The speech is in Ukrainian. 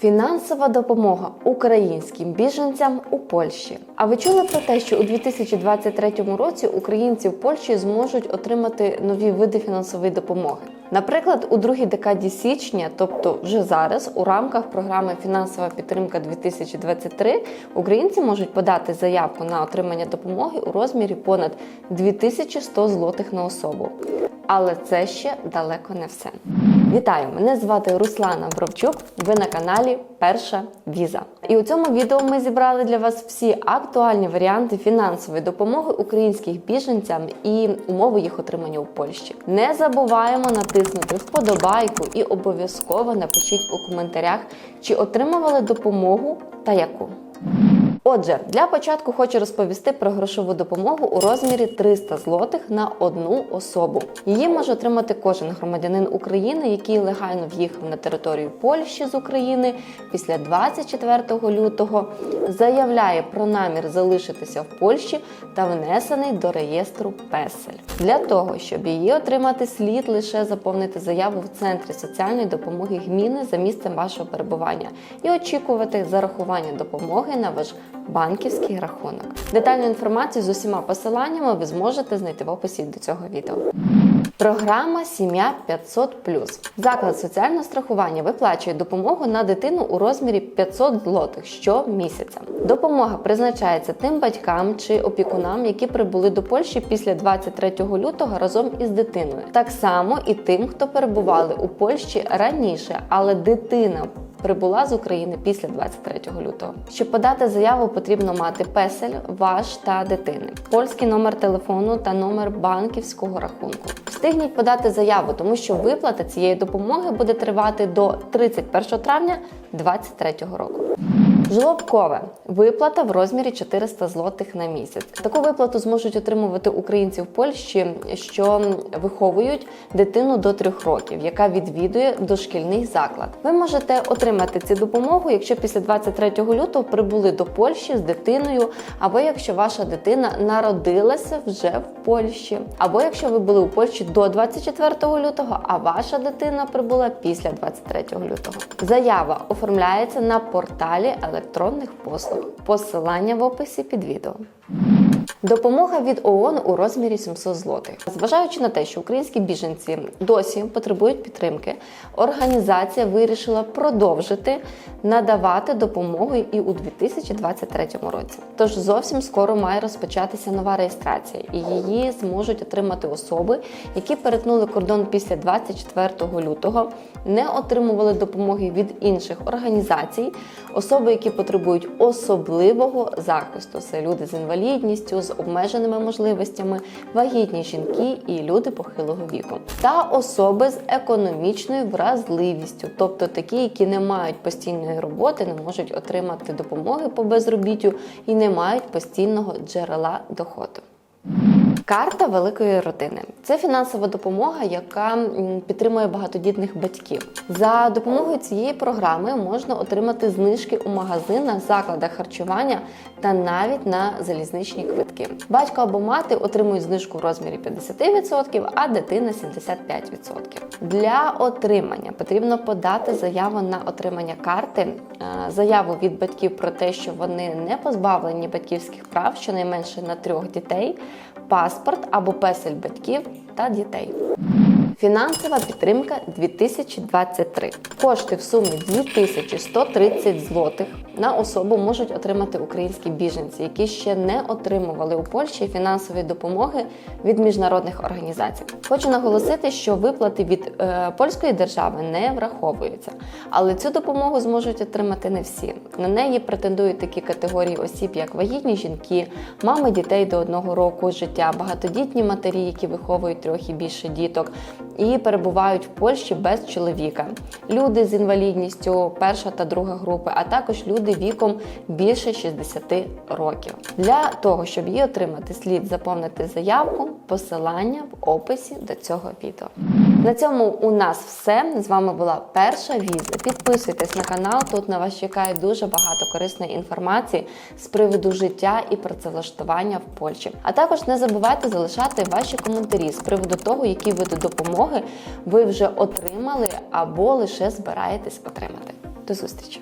Фінансова допомога українським біженцям у Польщі. А ви чули про те, що у 2023 році українці в Польщі зможуть отримати нові види фінансової допомоги? Наприклад, у другій декаді січня, тобто вже зараз, у рамках програми Фінансова підтримка 2023 українці можуть подати заявку на отримання допомоги у розмірі понад 2100 злотих на особу. Але це ще далеко не все. Вітаю! Мене звати Руслана Бровчук. Ви на каналі Перша Віза. І у цьому відео ми зібрали для вас всі актуальні варіанти фінансової допомоги українських біженцям і умови їх отримання у Польщі. Не забуваємо натиснути вподобайку і обов'язково напишіть у коментарях, чи отримували допомогу та яку. Отже, для початку хочу розповісти про грошову допомогу у розмірі 300 злотих на одну особу. Її може отримати кожен громадянин України, який легально в'їхав на територію Польщі з України після 24 лютого, заявляє про намір залишитися в Польщі та внесений до реєстру Песель. Для того, щоб її отримати, слід лише заповнити заяву в центрі соціальної допомоги гміни за місцем вашого перебування і очікувати зарахування допомоги на ваш банківський рахунок. Детальну інформацію з усіма посиланнями ви зможете знайти в описі до цього відео. Програма Сім'я 500+. Заклад соціального страхування виплачує допомогу на дитину у розмірі 500 злотих щомісяця. Допомога призначається тим батькам чи опікунам, які прибули до Польщі після 23 лютого разом із дитиною. Так само і тим, хто перебували у Польщі раніше, але дитина прибула з України після 23 лютого. Щоб подати заяву, потрібно мати песель, ваш та дитини, польський номер телефону та номер банківського рахунку. Встигніть подати заяву, тому що виплата цієї допомоги буде тривати до 31 травня 2023 року. Жлобкове виплата в розмірі 400 злотих на місяць. Таку виплату зможуть отримувати українці в Польщі, що виховують дитину до 3 років, яка відвідує дошкільний заклад. Ви можете отримати цю допомогу, якщо після 23 лютого прибули до Польщі з дитиною, або якщо ваша дитина народилася вже в Польщі, або якщо ви були у Польщі до 24 лютого, а ваша дитина прибула після 23 лютого. Заява оформляється на порталі електронних послуг. Посилання в описі під відео. Допомога від ООН у розмірі 700 злотих. Зважаючи на те, що українські біженці досі потребують підтримки, організація вирішила продовжити надавати допомогу і у 2023 році. Тож зовсім скоро має розпочатися нова реєстрація, і її зможуть отримати особи, які перетнули кордон після 24 лютого, не отримували допомоги від інших організацій, особи, які потребують особливого захисту. Це люди з інвалідністю, з обмеженими можливостями, вагітні жінки і люди похилого віку, та особи з економічною вразливістю, тобто такі, які не мають постійної роботи, не можуть отримати допомоги по безробіттю і не мають постійного джерела доходу. Карта великої родини це фінансова допомога, яка підтримує багатодітних батьків. За допомогою цієї програми можна отримати знижки у магазинах, закладах харчування та навіть на залізничні квитки. Батько або мати отримують знижку в розмірі 50%, а дитина 75%. Для отримання потрібно подати заяву на отримання карти, е, заяву від батьків про те, що вони не позбавлені батьківських прав щонайменше на трьох дітей, паспорт або песель батьків та дітей. Фінансова підтримка 2023. Кошти в сумі 2130 злотих на особу можуть отримати українські біженці, які ще не отримували у Польщі фінансової допомоги від міжнародних організацій. Хочу наголосити, що виплати від е, польської держави не враховуються, але цю допомогу зможуть отримати не всі. На неї претендують такі категорії осіб, як вагітні жінки, мами дітей до одного року життя, багатодітні матері, які виховують трохи більше діток і перебувають в Польщі без чоловіка, люди з інвалідністю перша та друга групи, а також люди віком більше 60 років. Для того, щоб її отримати, слід заповнити заявку, посилання в описі до цього відео. На цьому у нас все. З вами була перша віза. Підписуйтесь на канал. Тут на вас чекає дуже багато корисної інформації з приводу життя і працевлаштування в Польщі. А також не забувайте залишати ваші коментарі з приводу того, які види допомоги ви вже отримали або лише збираєтесь отримати. До зустрічі!